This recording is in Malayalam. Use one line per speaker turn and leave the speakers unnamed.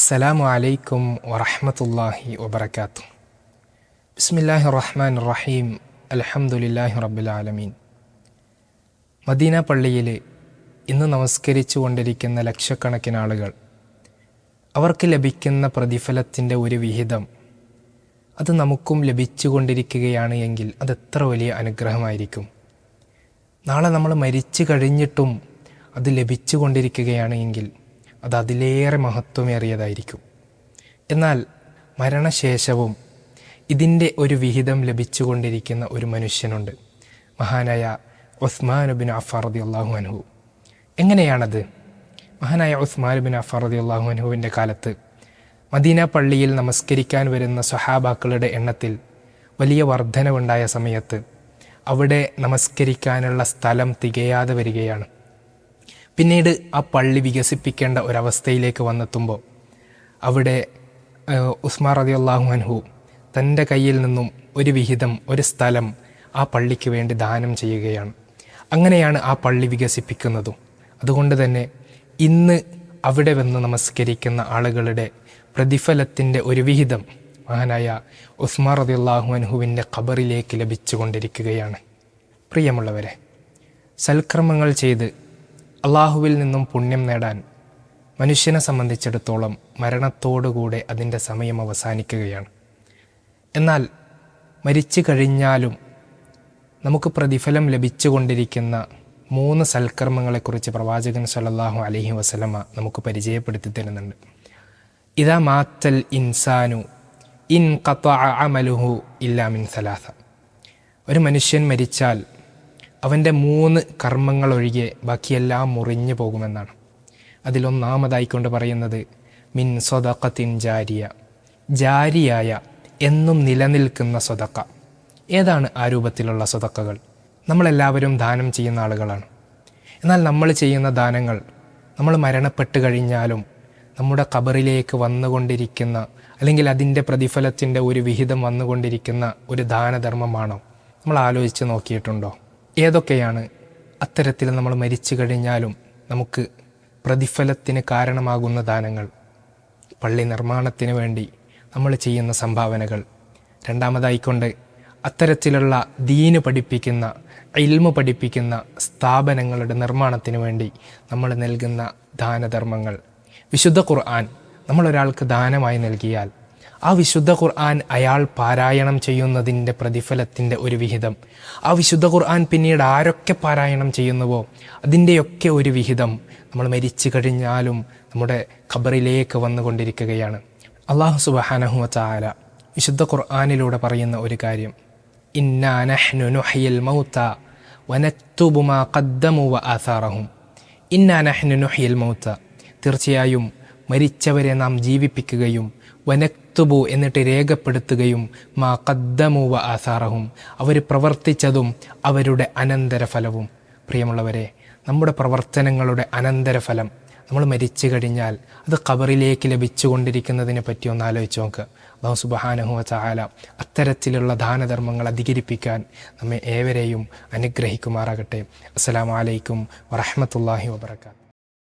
അസ്സലാമു അലൈക്കും വറഹമത്തല്ലാഹി വബർക്കാത്തു ബിസ്മില്ലാഹി റഹ്മാൻ റഹീം അലഹമുല്ലാഹി റബുലാലമീൻ മദീന പള്ളിയിൽ ഇന്ന് നമസ്കരിച്ചു കൊണ്ടിരിക്കുന്ന ലക്ഷക്കണക്കിന് ആളുകൾ അവർക്ക് ലഭിക്കുന്ന പ്രതിഫലത്തിന്റെ ഒരു വിഹിതം അത് നമുക്കും ലഭിച്ചുകൊണ്ടിരിക്കുകയാണ് എങ്കിൽ അത് എത്ര വലിയ അനുഗ്രഹമായിരിക്കും? നാളെ നമ്മൾ മരിച്ചു കഴിഞ്ഞിട്ടും അത് ലഭിച്ചു കൊണ്ടിരിക്കുകയാണ് എങ്കിൽ അത് അതിലേറെ മഹത്വമേറിയതായിരിക്കും. എന്നാൽ മരണശേഷവും ഇതിന്റെ ഒരു വിഹിതം ലഭിച്ചുകൊണ്ടിരിക്കുന്ന ഒരു മനുഷ്യനുണ്ട്. മഹാനായ ഉസ്മാൻ ബിൻ അഫാർ റതി അള്ളാഹു അനുഹു എങ്ങനെയാണത്? മഹാനായ ഉസ്മാൻ ബിൻ അഫാർ റതി അള്ളാഹു അനുഹുവിന്റെ കാലത്ത് മദീന പള്ളിയിൽ നമസ്കരിക്കാൻ വരുന്ന സ്വഹാബാക്കളുടെ എണ്ണത്തിൽ വലിയ വർധനവുണ്ടായ സമയത്ത് അവിടെ നമസ്കരിക്കാനുള്ള സ്ഥലം തികയാതെ വരികയാണ്. പിന്നീട് ആ പള്ളി വികസിപ്പിക്കേണ്ട ഒരവസ്ഥയിലേക്ക് വന്നെത്തുമ്പോൾ അവിടെ ഉസ്മാർ റതി അള്ളാഹു അൻഹു തന്റെ കയ്യിൽ നിന്നും ഒരു വിഹിതം ഒരു സ്ഥലം ആ പള്ളിക്ക് വേണ്ടി ദാനം ചെയ്യുകയാണ്. അങ്ങനെയാണ് ആ പള്ളി വികസിപ്പിക്കുന്നതും. അതുകൊണ്ട് തന്നെ ഇന്ന് അവിടെ വന്ന് നമസ്കരിക്കുന്ന ആളുകളുടെ പ്രതിഫലത്തിന്റെ ഒരു വിഹിതം മഹാനായ ഉസ്മാർ റതി അള്ളാഹു അൻഹുവിന്റെ ഖബറിലേക്ക് ലഭിച്ചുകൊണ്ടിരിക്കുകയാണ്. പ്രിയമുള്ളവരെ സൽക്രമങ്ങൾ ചെയ്ത് അള്ളാഹുവിൽ നിന്നും പുണ്യം നേടാൻ മനുഷ്യനെ സംബന്ധിച്ചിടത്തോളം മരണത്തോടുകൂടെ അതിന്റെ സമയം അവസാനിക്കുകയാണ്. എന്നാൽ മരിച്ചു കഴിഞ്ഞാലും നമുക്ക് പ്രതിഫലം ലഭിച്ചുകൊണ്ടിരിക്കുന്ന മൂന്ന് സൽക്കർമ്മങ്ങളെക്കുറിച്ച് പ്രവാചകൻ സല്ലാഹു അലഹി വസലമ നമുക്ക് പരിചയപ്പെടുത്തി തരുന്നുണ്ട്. ഇതാ മാത്തൽ ഇൻസാനു ഇൻ കത്ത അമലുഹു ഇല്ലാമിൻ സലാസ. ഒരു മനുഷ്യൻ മരിച്ചാൽ അവന്റെ മൂന്ന് കർമ്മങ്ങൾ ഒഴികെ ബാക്കിയെല്ലാം മുറിഞ്ഞു പോകുമെന്നാണ്. അതിലൊന്നാമതായിക്കൊണ്ട് പറയുന്നത് മിൻ സ്വതക്കത്തിൻ ജാരിയ. ജാരിയായ എന്നും നിലനിൽക്കുന്ന സ്വതക്ക ഏതാണ് ആ രൂപത്തിലുള്ള സ്വതക്കകൾ നമ്മളെല്ലാവരും ദാനം ചെയ്യുന്ന ആളുകളാണ്. എന്നാൽ നമ്മൾ ചെയ്യുന്ന ദാനങ്ങൾ നമ്മൾ മരണപ്പെട്ട് കഴിഞ്ഞാലും നമ്മുടെ കബറിലേക്ക് വന്നുകൊണ്ടിരിക്കുന്ന അല്ലെങ്കിൽ അതിന്റെ പ്രതിഫലത്തിന്റെ ഒരു വിഹിതം വന്നുകൊണ്ടിരിക്കുന്ന ഒരു ദാനധർമ്മമാണോ? നമ്മൾ ആലോചിച്ച് നോക്കിയിട്ടുണ്ടോ? ഏതൊക്കെയാണ് അത്തരത്തിൽ നമ്മൾ മരിച്ചു കഴിഞ്ഞാലും നമുക്ക് പ്രതിഫലത്തിന് കാരണമാകുന്ന ദാനങ്ങൾ? പള്ളി നിർമ്മാണത്തിന് വേണ്ടി നമ്മൾ ചെയ്യുന്ന സംഭാവനകൾ. രണ്ടാമതായിക്കൊണ്ട് അത്തരത്തിലുള്ള ദീന് പഠിപ്പിക്കുന്ന ഇൽമ പഠിപ്പിക്കുന്ന സ്ഥാപനങ്ങളുടെ നിർമ്മാണത്തിന് വേണ്ടി നമ്മൾ നൽകുന്ന ദാനധർമ്മങ്ങൾ. വിശുദ്ധ ഖുർആൻ നമ്മളൊരാൾക്ക് ദാനമായി നൽകിയാൽ ആ വിശുദ്ധ ഖുർആൻ അയാൾ പാരായണം ചെയ്യുന്നതിന്റെ പ്രതിഫലത്തിന്റെ ഒരു വിഹിതം. ആ വിശുദ്ധ ഖുർആൻ പിന്നീട് ആരൊക്കെ പാരായണം ചെയ്യുന്നുവോ അതിന്റെയൊക്കെ ഒരു വിഹിതം നമ്മൾ മരിച്ചു കഴിഞ്ഞാലും നമ്മുടെ ഖബറിലേക്ക് വന്നുകൊണ്ടിരിക്കുകയാണ്. അള്ളാഹു സുബഹാനഹു ചാല വിശുദ്ധ ഖുർആാനിലൂടെ പറയുന്ന ഒരു കാര്യം. ഇന്നാനഹ്നു മൗത്ത വനത്തുബുമാ കദ്ദമു വ ആസാറഹും. ഇന്നാനഹ്നു മൗത്ത. തീർച്ചയായും മരിച്ചവരെ നാം ജീവിപ്പിക്കുകയും വനക്തുബു എന്നിട്ട് രേഖപ്പെടുത്തുകയും മാ കദ്ദമൂവ ആസാറഹും. അവർ പ്രവർത്തിച്ചതും അവരുടെ അനന്തരഫലവും. പ്രിയമുള്ളവരെ നമ്മുടെ പ്രവർത്തനങ്ങളുടെ അനന്തരഫലം നമ്മൾ മരിച്ചു കഴിഞ്ഞാൽ അത് ഖബറിലേക്ക് ലഭിച്ചുകൊണ്ടിരിക്കുന്നതിനെ പറ്റി ഒന്ന് ആലോചിച്ച് നോക്ക്. അള്ളാഹു സുബഹാനഹുവ അത്തരത്തിലുള്ള ദാനധർമ്മങ്ങൾ അധികരിപ്പിക്കാൻ നമ്മെ ഏവരെയും അനുഗ്രഹിക്കുമാറാകട്ടെ. അസ്സലാമലൈക്കും വറഹമത്തല്ലാഹി വാബർക്കാത്തു